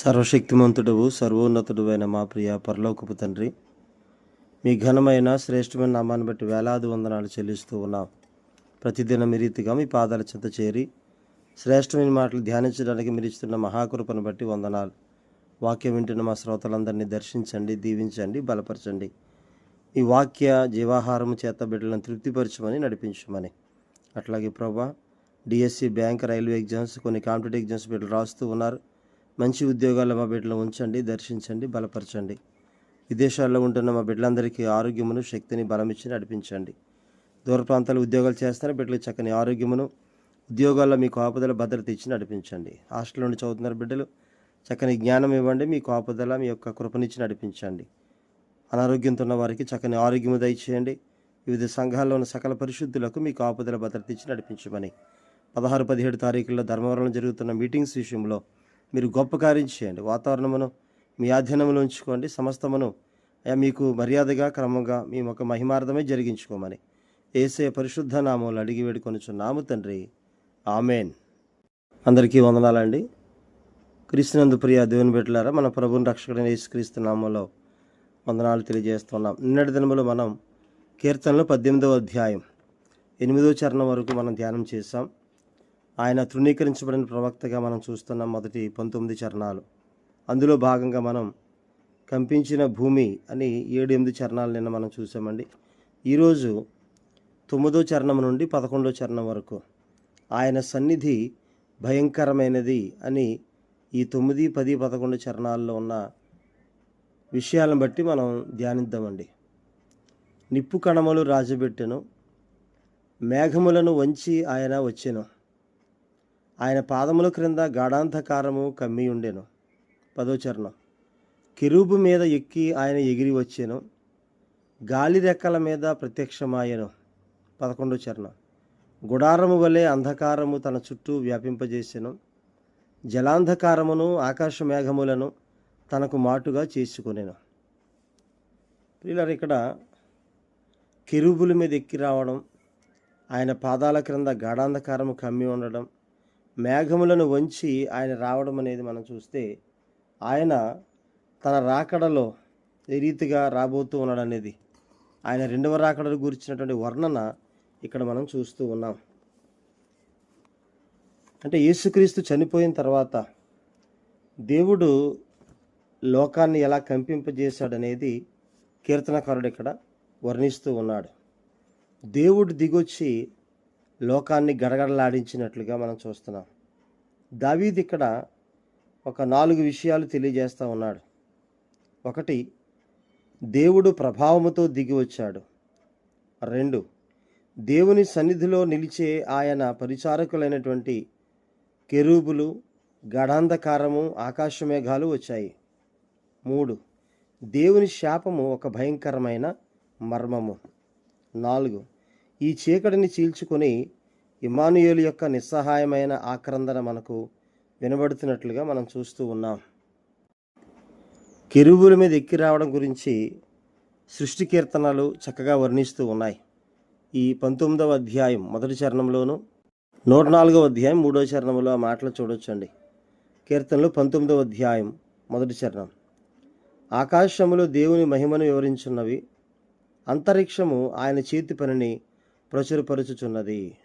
సర్వశక్తిమంతుడవు సర్వోన్నతుడు అయిన మా ప్రియ పరలోకపు తండ్రి. మీ ఘనమైన శ్రేష్టమైన నామాన్ని బట్టి వేలాది వందనాలు చెల్లిస్తూ ఉన్నాం. ప్రతిదినం మీ రీతిగా మీ పాదాల చెంత చేరి శ్రేష్టమైన మాటలు ధ్యానించడానికి మీరు ఇస్తున్న మహాకృపను బట్టి వందనాలు. వాక్యం వింటున్న మా శ్రోతలందరినీ దర్శించండి దీవించండి బలపరచండి. ఈ వాక్య జీవాహారము చేత బిడ్డలను తృప్తిపరచమని నడిపించమని. అట్లాగే ప్రభా డిఎస్సి బ్యాంక్ రైల్వే ఎగ్జామ్స్ కొన్ని కాంపిటేటివ్ ఎగ్జామ్స్ బిడ్డలు రాస్తూ ఉన్నారు. మంచి ఉద్యోగాలు మా బిడ్డలు ఉంచండి దర్శించండి బలపరచండి. విదేశాల్లో ఉంటున్న మా బిడ్డలందరికీ ఆరోగ్యమును శక్తిని బలమిచ్చి నడిపించండి. దూర ప్రాంతాల్లో ఉద్యోగాలు చేస్తున్న బిడ్డలకు చక్కని ఆరోగ్యమును ఉద్యోగాల్లో మీకు ఆపదల భద్రత ఇచ్చి నడిపించండి. హాస్టల్ నుండి చదువుతున్నారు బిడ్డలు చక్కని జ్ఞానం ఇవ్వండి మీకు ఆపదల మీ యొక్క కృపనిచ్చి నడిపించండి. అనారోగ్యంతో ఉన్న వారికి చక్కని ఆరోగ్యము దయచేయండి. వివిధ సంఘాల్లో ఉన్న సకల పరిశుద్ధులకు మీకు ఆపదల భద్రత ఇచ్చి నడిపించమని. పదహారు పదిహేడు తారీఖుల్లో ధర్మవరంలో జరుగుతున్న మీటింగ్స్ విషయంలో మీరు గొప్ప కార్యం చేయండి. వాతావరణమును మీ ఆధీనంలో ఉంచుకోండి. సమస్తమును మీకు మర్యాదగా క్రమంగా మీ ఒక మహిమార్థమే జరిగించుకోమని ఏసే పరిశుద్ధ నామములు అడిగి వేడుకొనిచున్నాము తండ్రి. ఆమెన్. అందరికీ వందనాలండి. క్రీస్తునందు ప్రియ దేవుని బిడ్డలారా మన ప్రభుని రక్షకుడైన యేసుక్రీస్తు నామంలో వందనాలు తెలియజేస్తున్నాం. నిన్నటి దినములో మనం కీర్తనలు పద్దెనిమిదవ అధ్యాయం ఎనిమిదో చరణం వరకు మనం ధ్యానం చేసాం ఆయన తృణీకరించబడిన ప్రవక్తగా మనం చూస్తున్న మొదటి పంతొమ్మిది చరణాలు. అందులో భాగంగా మనం కంపించిన భూమి అని ఏడు ఎనిమిది చరణాలు నిన్న మనం చూసామండి ఈరోజు తొమ్మిదో చరణం నుండి పదకొండో చరణం వరకు ఆయన సన్నిధి భయంకరమైనది అని ఈ తొమ్మిది పది పదకొండు చరణాల్లో ఉన్న విషయాలను బట్టి మనం ధ్యానిద్దామండి. నిప్పు కణములు రాజబెట్టెను మేఘములను వంచి ఆయన వచ్చెను. ఆయన పాదముల క్రింద గాఢాంధకారము కమ్మి ఉండెను. పదో చరణం. కిరూబు మీద ఎక్కి ఆయన ఎగిరి వచ్చాను. గాలి రెక్కల మీద ప్రత్యక్షమాయను. పదకొండో చరణం. గుడారము వలె అంధకారము తన చుట్టూ వ్యాపింపజేసెను. జలాంధకారమును ఆకాశ మేఘములను తనకు మాటుగా చేసుకునేను. పిల్లలు ఇక్కడ కిరుబుల మీద ఎక్కి రావడం ఆయన పాదాల క్రింద గాఢాంధకారము కమ్మి ఉండడం మేఘములను వంచి ఆయన రావడం అనేది మనం చూస్తే ఆయన తన రాకడలో ఏ రీతిగా రాబోతూ ఉన్నాడు అనేది ఆయన రెండవ రాకడను గురించినటువంటి వర్ణన ఇక్కడ మనం చూస్తూ ఉన్నాం. అంటే యేసుక్రీస్తు చనిపోయిన తర్వాత దేవుడు లోకాన్ని ఎలా కంపింపజేశాడనేది కీర్తనకారుడు ఇక్కడ వర్ణిస్తూ ఉన్నాడు. దేవుడు దిగొచ్చి లోకాన్ని గడగడలాడించినట్లుగా మనం చూస్తున్నాం. దావీద్ ఇక్కడ ఒక నాలుగు విషయాలు తెలియజేస్తూ ఉన్నాడు. ఒకటి దేవుడు ప్రభావముతో దిగి వచ్చాడు. రెండు దేవుని సన్నిధిలో నిలిచే ఆయన పరిచారకులైనటువంటి కెరూబులు గడాంధకారము ఆకాశమేఘాలు వచ్చాయి. మూడు దేవుని శాపము ఒక భయంకరమైన మర్మము. నాలుగు ఈ చీకటిని చీల్చుకొని ఇమానుయేలు యొక్క నిస్సహాయమైన ఆక్రందన మనకు వినబడుతున్నట్లుగా మనం చూస్తూ ఉన్నాం. కెరువుల మీద ఎక్కి రావడం గురించి సృష్టి కీర్తనలు చక్కగా వర్ణిస్తూ ఉన్నాయి. ఈ పంతొమ్మిదవ అధ్యాయం మొదటి చరణంలోను నూట నాలుగవ అధ్యాయం మూడవ చరణంలో ఆ మాటలు చూడొచ్చండి. కీర్తనలు పంతొమ్మిదవ అధ్యాయం మొదటి చరణం. ఆకాశములో దేవుని మహిమను వివరించున్నవి అంతరిక్షము ఆయన చేతి పనిని ప్రచురపరుచుచున్నది.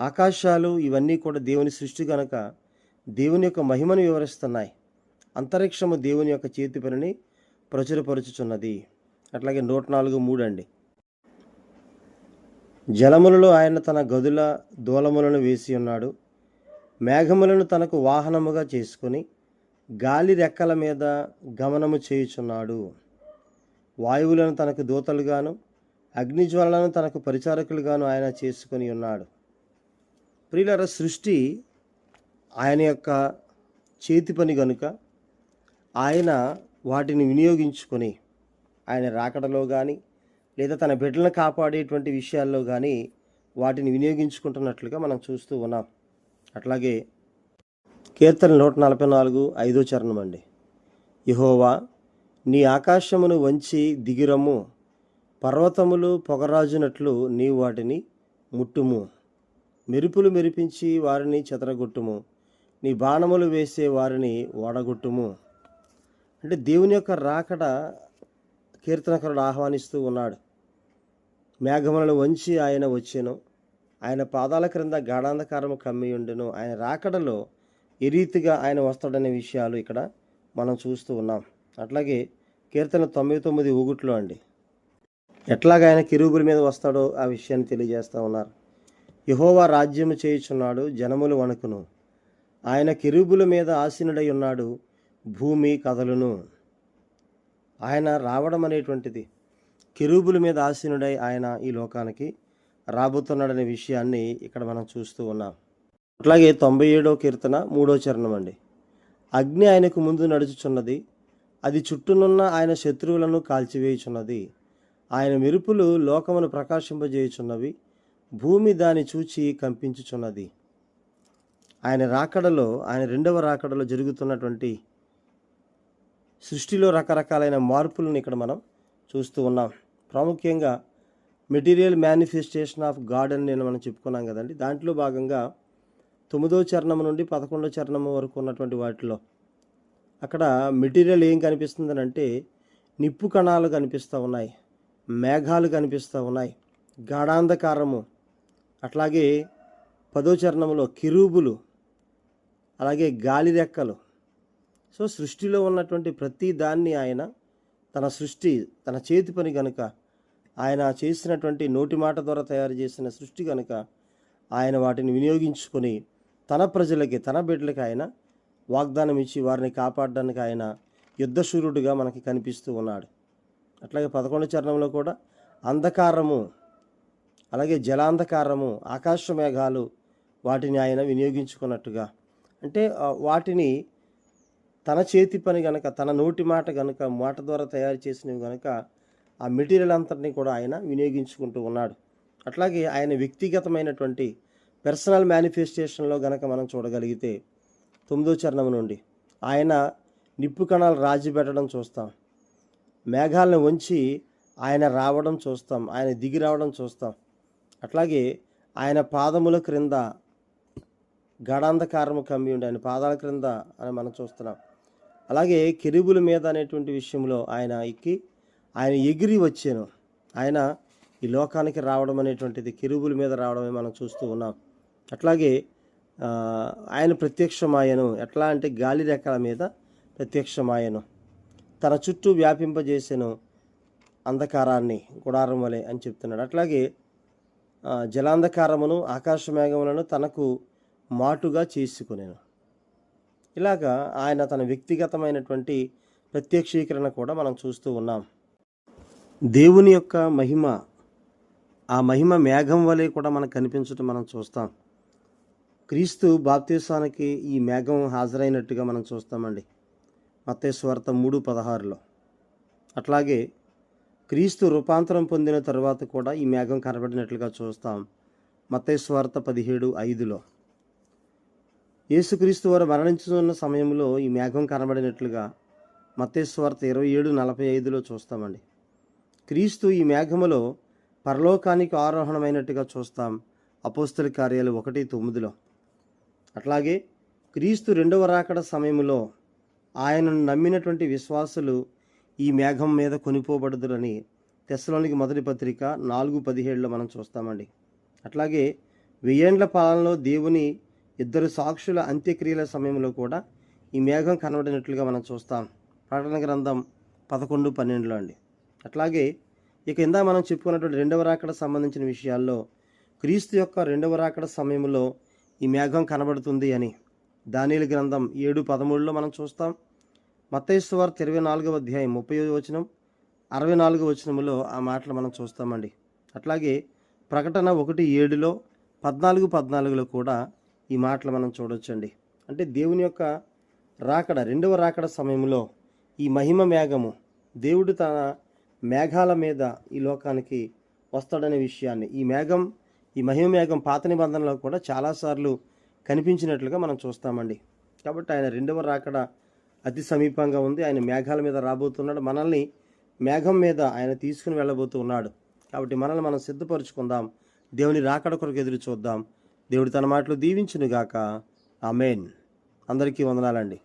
ఆకాశాలు ఇవన్నీ కూడా దేవుని సృష్టి కనుక దేవుని యొక్క మహిమను వివరిస్తున్నాయి. అంతరిక్షము దేవుని యొక్క చేతి పనిని ప్రచురపరుచుచున్నది. అట్లాగే నూట నాలుగు మూడు అండి. జలములలో ఆయన తన గదుల దూలములను వేసి ఉన్నాడు. మేఘములను తనకు వాహనముగా చేసుకొని గాలి రెక్కల మీద గమనము చేయుచున్నాడు. వాయువులను తనకు దూతలుగాను అగ్నిజ్వాలను తనకు పరిచారకులుగాను ఆయన చేసుకొని ఉన్నాడు. ప్రియులర సృష్టి ఆయన యొక్క చేతి పని గనుక ఆయన వాటిని వినియోగించుకొని ఆయన రాకడలో కానీ లేదా తన బిడ్డలను కాపాడేటువంటి విషయాల్లో కానీ వాటిని వినియోగించుకుంటున్నట్లుగా మనం చూస్తూ ఉన్నాం. అట్లాగే కీర్తన నూట నలభై నాలుగు ఐదో చరణం అండి. యహోవా నీ ఆకాశమును వంచి దిగిరమ్ము పర్వతములు పొగరాజునట్లు నీవు వాటిని ముట్టుము. మెరుపులు మెరిపించి వారిని చెదరగొట్టుము. నీ బాణములు వేసే వారిని ఓడగొట్టుము అంటే దేవుని యొక్క రాకడ కీర్తనకరుడు ఆహ్వానిస్తూ ఉన్నాడు. మేఘములను వంచి ఆయన వచ్చెను. ఆయన పాదాల క్రింద గాఢాంధకారము కమ్మి ఉండెను. ఆయన రాకడలో ఏ రీతిగా ఆయన వస్తాడనే విషయాలు ఇక్కడ మనం చూస్తూ ఉన్నాం. అట్లాగే కీర్తన తొంభై తొమ్మిది ఊగుట్లో అండి. ఎట్లాగ ఆయన కిరుబుల మీద వస్తాడో ఆ విషయాన్ని తెలియజేస్తూ ఉన్నారు. యహోవా రాజ్యము చేయుచున్నాడు జనములు వణుకును. ఆయన కిరుబుల మీద ఆసీనుడై ఉన్నాడు భూమి కథలును ఆయన రావడం అనేటువంటిది. కిరూబుల మీద ఆసీనుడై ఆయన ఈ లోకానికి రాబోతున్నాడనే విషయాన్ని ఇక్కడ మనం చూస్తూ ఉన్నాం. అట్లాగే తొంభై ఏడో కీర్తన మూడో చరణం అండి. అగ్ని ఆయనకు ముందు నడుచుచున్నది అది చుట్టూనున్న ఆయన శత్రువులను కాల్చివేయుచున్నది. ఆయన మెరుపులు లోకమును ప్రకాశింపజేయుచున్నవి భూమి దాని చూచి కంపించుచున్నది. ఆయన రాకడలో ఆయన రెండవ రాకడలో జరుగుతున్నటువంటి సృష్టిలో రకరకాలైన మార్పులను ఇక్కడ మనం చూస్తూ ఉన్నాం. ప్రాముఖ్యంగా మెటీరియల్ మేనిఫెస్టేషన్ ఆఫ్ గాడ్ అని నేను మనం చెప్పుకున్నాం కదండి. దాంట్లో భాగంగా తొమ్మిదో చరణం నుండి పదకొండో చరణం వరకు ఉన్నటువంటి వాటిలో అక్కడ మెటీరియల్ ఏం కనిపిస్తుందని అంటే నిప్పు కణాలు కనిపిస్తూ ఉన్నాయి. మేఘాలు కనిపిస్తూ ఉన్నాయి. గాఢాంధకారము. అట్లాగే పదో చరణంలో కిరూబులు. అలాగే గాలి రెక్కలు. సో సృష్టిలో ఉన్నటువంటి ప్రతి దాన్ని ఆయన తన సృష్టి తన చేతి పని కనుక ఆయన చేసినటువంటి నోటి మాట ద్వారా తయారు చేసిన సృష్టి కనుక ఆయన వాటిని వినియోగించుకొని తన ప్రజలకి తన బిడ్డలకి ఆయన వాగ్దానం ఇచ్చి వారిని కాపాడడానికి ఆయన యుద్ధశూరుడుగా మనకి కనిపిస్తూ ఉన్నాడు. అట్లాగే పదకొండు చరణంలో కూడా అంధకారము అలాగే జలాంధకారము ఆకాశ మేఘాలు వాటిని ఆయన వినియోగించుకున్నట్టుగా. అంటే వాటిని తన చేతి పని గనక తన నోటి మాట గనక మాట ద్వారా తయారు చేసినవి గనక ఆ మెటీరియల్ అంతటిని కూడా ఆయన వినియోగించుకుంటూ ఉన్నాడు. అట్లాగే ఆయన వ్యక్తిగతమైనటువంటి పర్సనల్ మేనిఫెస్టేషన్లో గనక మనం చూడగలిగితే తొమ్మిదో చరణం నుండి ఆయన నిప్పు కణాలు రాజీ పెట్టడం చూస్తాం. మేఘాలను వంచి ఆయన రావడం చూస్తాం ఆయన దిగి రావడం చూస్తాం. అట్లాగే ఆయన పాదముల క్రింద గాఢాంధకారము కమ్మి ఉండి ఆయన పాదాల క్రింద అని మనం చూస్తున్నాం. అలాగే కెరుబుల మీద అనేటువంటి విషయంలో ఆయన ఎక్కి ఆయన ఎగిరి వచ్చాను. ఆయన ఈ లోకానికి రావడం అనేటువంటిది కెరుబుల మీద రావడమే మనం చూస్తూ ఉన్నాం. అట్లాగే ఆయన ప్రత్యక్షమాయను. ఎట్లా అంటే గాలి రెక్కల మీద ప్రత్యక్షమాయను. తన చుట్టూ వ్యాపింపజేసెను అంధకారాన్ని గుడారం వలె అని చెప్తున్నాడు. అట్లాగే జలాంధకారమును ఆకాశ మేఘములను తనకు మాటుగా చేసుకునేను. ఇలాగా ఆయన తన వ్యక్తిగతమైనటువంటి ప్రత్యక్షీకరణ కూడా మనం చూస్తూ ఉన్నాం. దేవుని యొక్క మహిమ ఆ మహిమ మేఘం వలె కూడా మనకు కనిపించడం మనం చూస్తాం. క్రీస్తు బాప్తీసానికి ఈ మేఘం హాజరైనట్టుగా మనం చూస్తామండి. మత్తేశ్వార్త మూడు పదహారులో. అట్లాగే క్రీస్తు రూపాంతరం పొందిన తర్వాత కూడా ఈ మేఘం కనబడినట్లుగా చూస్తాం. మత్తేశ్వార్త పదిహేడు ఐదులో. యేసుక్రీస్తు వారు మరణించుతున్న సమయంలో ఈ మేఘం కనబడినట్లుగా మత్తేశ్వార్త ఇరవై ఏడు నలభై ఐదులో చూస్తామండి. క్రీస్తు ఈ మేఘములో పరలోకానికి ఆరోహణమైనట్టుగా చూస్తాం. అపోస్తల కార్యాలు ఒకటి తొమ్మిదిలో. అట్లాగే క్రీస్తు రెండవ రాకడ సమయంలో ఆయనను నమ్మినటువంటి విశ్వాసులు ఈ మేఘం మీద కొనిపోబడదురని తెస్సలోనికి మొదటి పత్రిక నాలుగు పదిహేడులో మనం చూస్తామండి. అట్లాగే వెయ్యేండ్ల పాలనలో దేవుని ఇద్దరు సాక్షుల అంత్యక్రియల సమయంలో కూడా ఈ మేఘం కనబడినట్లుగా మనం చూస్తాం. ప్రకటన గ్రంథం పదకొండు పన్నెండులో అండి. అట్లాగే ఇక ఇందా మనం చెప్పుకున్నటువంటి రెండవ రాకడ సంబంధించిన విషయాల్లో క్రీస్తు యొక్క రెండవ రాకడ సమయంలో ఈ మేఘం కనబడుతుంది అని దానిల గ్రంథం ఏడు పదమూడులో మనం చూస్తాం. మత్తైశ్వర్ ఇరవై నాలుగవ అధ్యాయం ముప్పై వచనం అరవై నాలుగవ వచనములో ఆ మాటలు మనం చూస్తామండి. అట్లాగే ప్రకటన ఒకటి ఏడులో పద్నాలుగు పద్నాలుగులో కూడా ఈ మాటలు మనం చూడొచ్చండి. అంటే దేవుని యొక్క రాకడ రెండవ రాకడ సమయంలో ఈ మహిమ మేఘము దేవుడు తన మేఘాల మీద ఈ లోకానికి వస్తాడనే విషయాన్ని ఈ మేఘం ఈ మహిమ మేఘం పాత నిబంధనలో కూడా చాలాసార్లు కనిపించినట్లుగా మనం చూస్తామండి. కాబట్టి ఆయన రెండవ రాకడ అతి సమీపంగా ఉంది. ఆయన మేఘాల మీద రాబోతున్నాడు. మనల్ని మేఘం మీద ఆయన తీసుకుని వెళ్ళబోతూ ఉన్నాడు కాబట్టి మనల్ని మనం సిద్ధపరచుకుందాం. దేవుని రాకడ కొరకు ఎదురు చూద్దాం. దేవుడు తన మాటలు దీవించునుగాక. ఆమెన్. అందరికీ వందనాలండి.